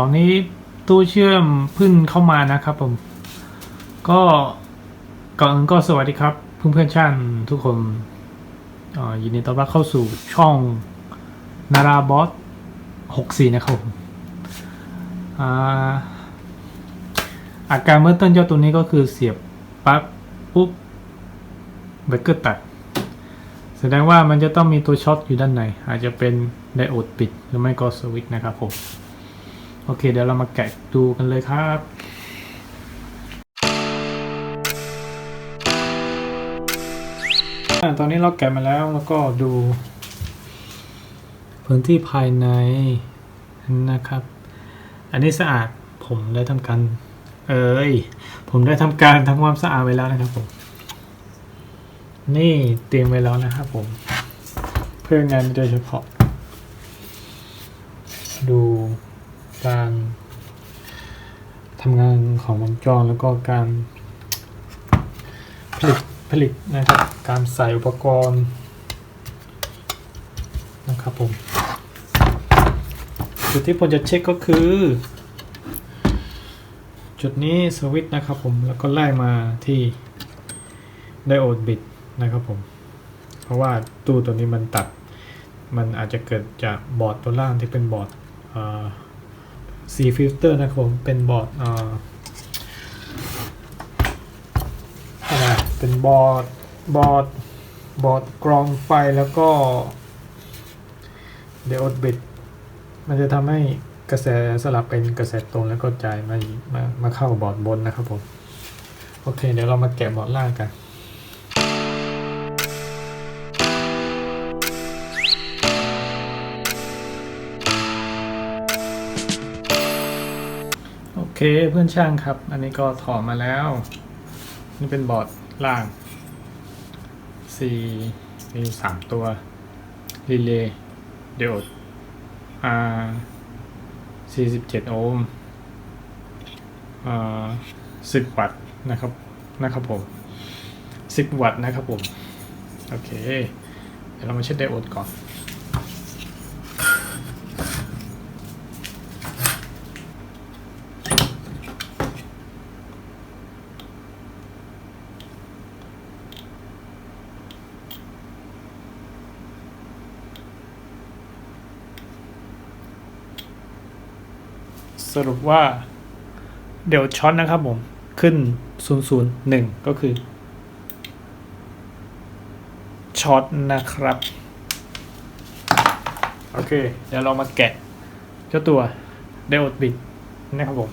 ตอนนี้ตู้เชื่อมพึ่งเข้ามานะครับผม ก็ก่อนอื่นก็สวัสดีครับ เพื่อนเพื่อนช่างทุกคนอ่ายินดีต้อนรับเข้าสู่ช่องนาราบอสหกสี่นะครับผมอาการเมื่อต้นเจ้าตัวนี้ก็คือเสียบปลั๊กปุ๊บเบรกเกอร์ตัด แสดงว่ามันจะต้องมีตัวช็อตอยู่ด้านใน อาจจะเป็นไดโอดปิดหรือไม่ก็สวิตช์นะครับผม โอเค เดี๋ยวเรามาแกะดูกันเลยครับตอนนี้เราแกะมาแล้วแล้วก็ดู พื้นที่ภายในนะครับ อันนี้สะอาดผมได้ทำการ เอ้ย ผมได้ทำการทำความสะอาดไว้แล้วนะครับผม นี่เตรียมไว้แล้วนะครับผม เพื่องานโดยเฉพาะ ดู การทำงานของวงจรแล้วก็การผลิตผลิตนะครับ การใส่อุปกรณ์นะครับผมจุดที่ผมจะเช็คก็คือ จุดนี้สวิตช์นะครับผมแล้วก็ไล่มาที่ไดโอดบิตนะครับผม เพราะว่าตู้ตัวนี้มันตัด มันอาจจะเกิดจากบอร์ดตัวล่างที่เป็นบอร์ดอา C filter นะครับผมเป็นบอร์ดอ่าอะไรเป็นบอร์ดบอร์ดบอร์ดกรองไฟแล้วก็เดโอดบิตมันจะทำให้กระแสสลับเป็นกระแสตรงแล้วก็จ่ายมามามาเข้าบอร์ดบนนะครับผม โอเค เดี๋ยวเรามาแกะบอร์ดล่างกัน เคเพื่อนช่างครับ อันนี้ก็ถอดมาแล้ว นี่เป็นบอร์ดล่าง C มีสามตัวรีเลย์เดโอด R 47โอห์มอ่า10วัตต์นะครับนะครับผม10วัตต์นะครับผม โอเค เดี๋ยวเรามาเช็ดไดโอดก่อน สรุปว่า เดี๋ยวช็อตนะครับผม ขึ้น 001 ก็คือช็อตนะครับ โอเค เดี๋ยวเรามาแกะ เจ้าตัวเดโอดบิดนะครับผม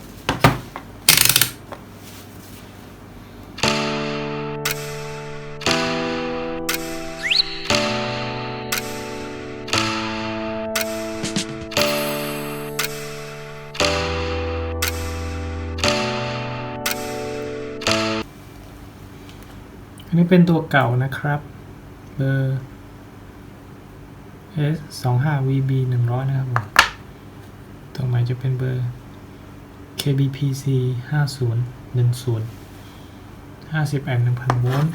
อันนี้เป็นตัวเก่านะครับ เบอร์ S 2 5 VB 100นะครับผมตัวใหม่จะเป็นเบอร์ KBPC 50 10 50แอมป์1,000โวลต์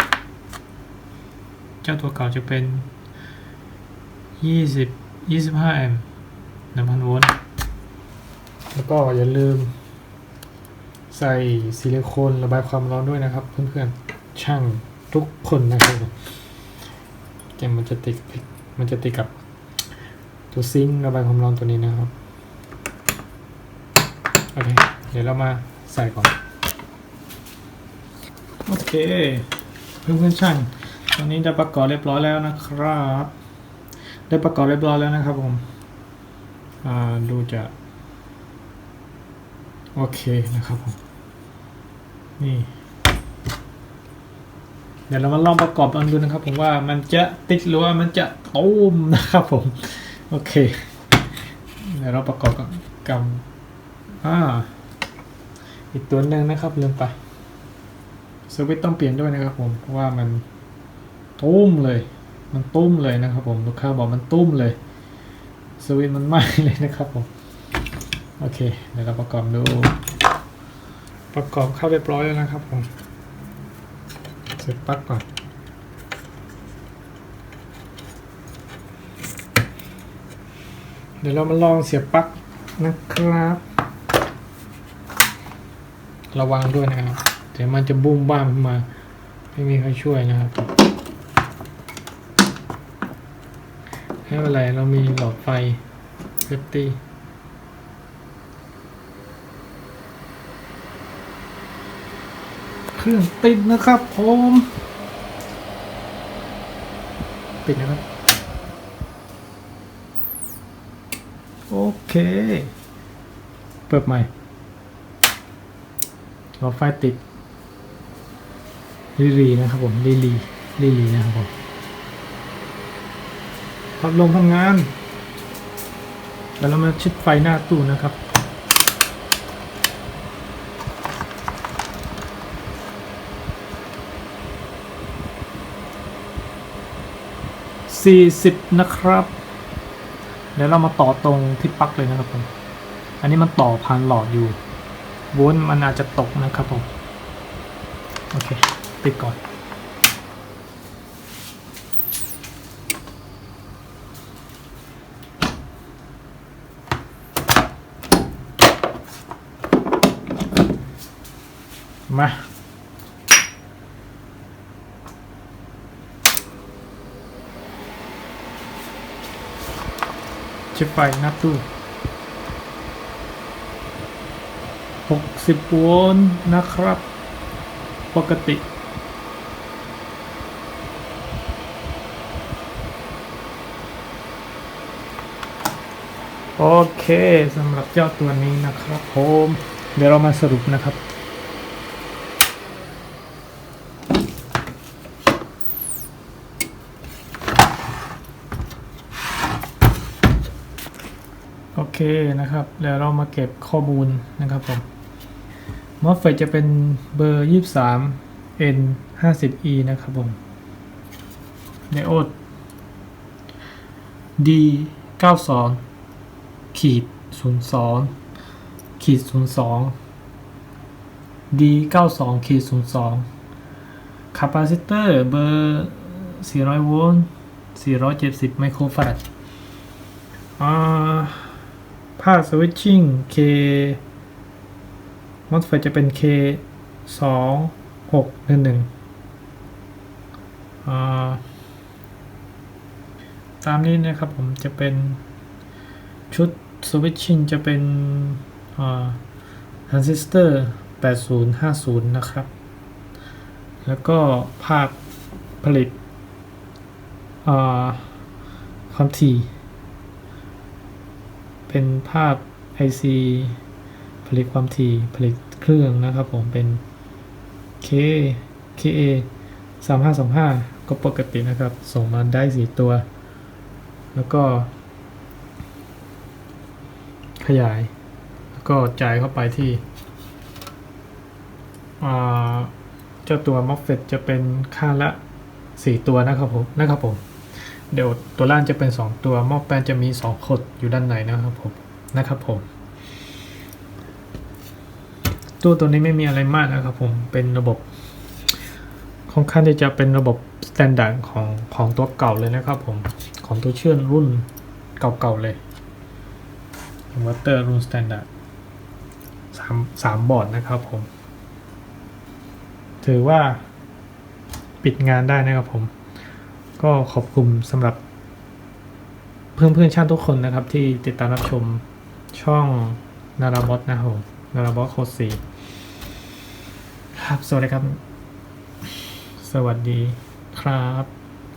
เจ้าตัวเก่าจะเป็น 20 25แอมป์1,000โวลต์ แล้วก็อย่าลืม ใส่ซิลิโคนระบายความร้อนด้วยนะครับ เพื่อนๆ ช่าง ทุกคนนะครับผมแกมันจะติดมันจะติดกับตัวซิงค์ระบายความร้อนตัวนี้นะครับโอเคเดี๋ยวเรามาใส่ก่อน โอเค เพื่อนๆช่างตอนนี้ได้ประกอบเรียบร้อยแล้วนะครับ ได้ประกอบเรียบร้อยแล้วนะครับผมดูจะโอเคนะครับผมนี่ เดี๋ยวเรามาลองประกอบกันดูนะครับ ผมว่ามันจะติดหรือว่ามันจะตูมนะครับผม โอเค เดี๋ยวเราประกอบกับกับอ่าอีกตัวหนึ่งนะครับลืมไปสวิตต้องเปลี่ยนด้วยนะครับผมเพราะว่ามันตุ้มเลย มันตุ้มเลยนะครับผมลูกค้าบอกมันตุ้มเลยสวิตมันไหม้เลยนะครับผมโอเคเดี๋ยวเราประกอบดู ประกอบเข้าเรียบร้อยแล้วนะครับผม เสร็จปลั๊กก่อน เดี๋ยวเรามาลองเสียบปลั๊กนะครับ ระวังด้วยนะครับเดี๋ยวมันจะบุ้มบ้ามขึ้นมา ไม่มีใครช่วยนะครับไม่เป็นไรเรามีหลอดไฟเซฟตี้เค รื่องติดนะครับผมปิดนะครับ โอเค เปิดใหม่หลอดไฟติดลีลีนะครับผมลีลีลีลีนะครับผมพัดลมทำงาน แล้วเรามาชิดไฟหน้าตู้นะครับ 40 นะครับ เดี๋ยวเรามาต่อตรงที่ปลั๊กเลยนะครับผม อันนี้มันต่อผ่านหลอดอยู่โวลต์มันอาจจะตกนะครับผม โอเค ติดก่อน มา ชิปไฟน้าตู้60โวลต์นะครับ ปกติ โอเคสำหรับเจ้าตัวนี้นะครับผม เดี๋ยวเรามาสรุปนะครับ เคนะครับ แล้วเรามาเก็บข้อมูลนะครับผมมอสเฟตจะเป็นเบอร์ 23 N 50 E นะครับผม ไดโอด D 92ขีด02ขีด02 D 92ขีด02คาปาซิเตอร์เบอร์ 400 โวลต์470 ไมโครฟาราดอ่า ภาคสวิตชิ่ง K มอสเฟตจะเป็น K สองหกหนึ่งหนึ่งตามนี้นะครับผมจะเป็นชุดสวิตชิ่งจะเป็นทรานซิสเตอร์8050 นะครับ แล้วก็ภาคผลิตความถี่ เป็นภาพ IC ผลิตความถี่ผลิตเครื่องนะครับผมเป็น K KA 3525 ก็ปกตินะครับ ส่งมาได้ 4 ตัว แล้วก็ ขยาย แล้วก็จ่ายเข้าไปที่เจ้าตัว MOSFET จะเป็นค่าละ 4 ตัวนะครับผมนะครับผม เดี๋ยวตัวล่างจะเป็น 2 ตัวหม้อแปลนจะมี 2 ขดอยู่ด้านในนะครับผมนะครับผมตัวตัวนี้ไม่มีอะไรมากนะครับผมเป็นระบบค่อนข้างที่จะเป็นระบบสแตนดาร์ดของของตัวเก่าเลยนะครับผมของตัวเชื่อมรุ่นเก่าๆเลยอินเวอร์เตอร์รุ่นสแตนดาร์ดสามสามบอร์ดนะครับผม ถือว่าปิดงานได้นะครับผม ก็ขอบคุณสำหรับเพื่อนเพื่อนๆชาติทุกคนนะครับ ที่ติดตามรับชมช่องนารามอสนะครับนารามอสโคดสีครับ สวัสดีครับ สวัสดีครับ